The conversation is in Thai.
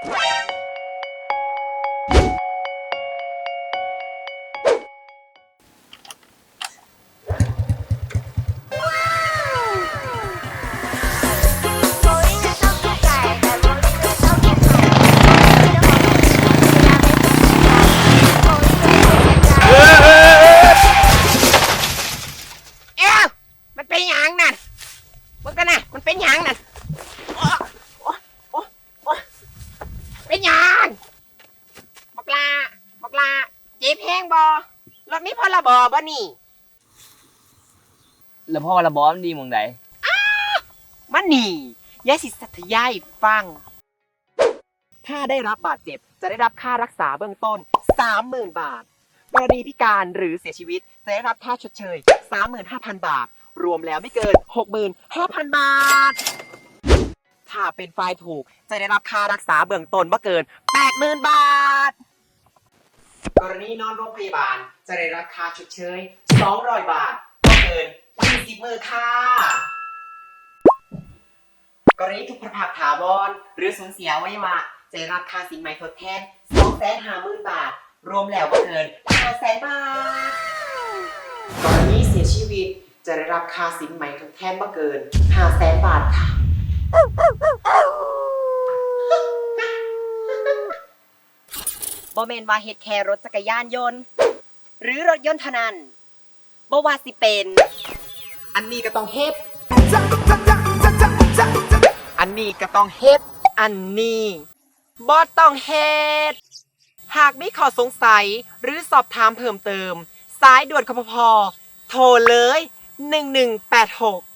มันเป็นหยังนั่นมึงกันนะมันเป็นหยังนั่น เป็นหยังบักลาบักลาเจ็บแห้งบอรถมีพลบบ่นี่ แล้วพ่อระบอมันดีหมองใดมันนี่ยายสิสัตยายฟัง ถ้าได้รับบาดเจ็บ จะได้รับค่ารักษาเบื้องต้น 30,000 บาท กรณีพิการหรือเสียชีวิต จะได้รับค่าชดเชย 35,000 บาท รวมแล้วไม่เกิน 65,000 บาท ถ้าเป็นฝ่ายถูกจะได้รับค่ารักษาเบื้องต้นไม่เกิน 80,000 บาท กรณีนอนโรงพยาบาลจะได้รับค่าชดเชย 200 บาทไม่เกิน20มือค่ะ กรณีทุกพระภาพถาวรหรือสูญเสียอวัยวะจะได้รับค่าสินไหมทดแทน2 5 0 0 0 0 บาท รวมแล้วก็เกิน5แสนบาท กรณีเสียชีวิตจะได้รับค่าสินไหมทดแทนบ่เกิน5แสนบาทค่ะ บ่แม่นว่าเฮ็ดแค่รถจักรยานยนต์ หรือรถยนต์เท่านั้นบ่ว่าสิเป็น อันนี้ก็ต้องเฮ็ด อันนี้ก็ต้องเฮ็ด อันนี้บอต้องเฮ็ด หากมีข้อสงสัยหรือสอบถามเพิ่มเติม สายด่วนคพพโทรเลย 1186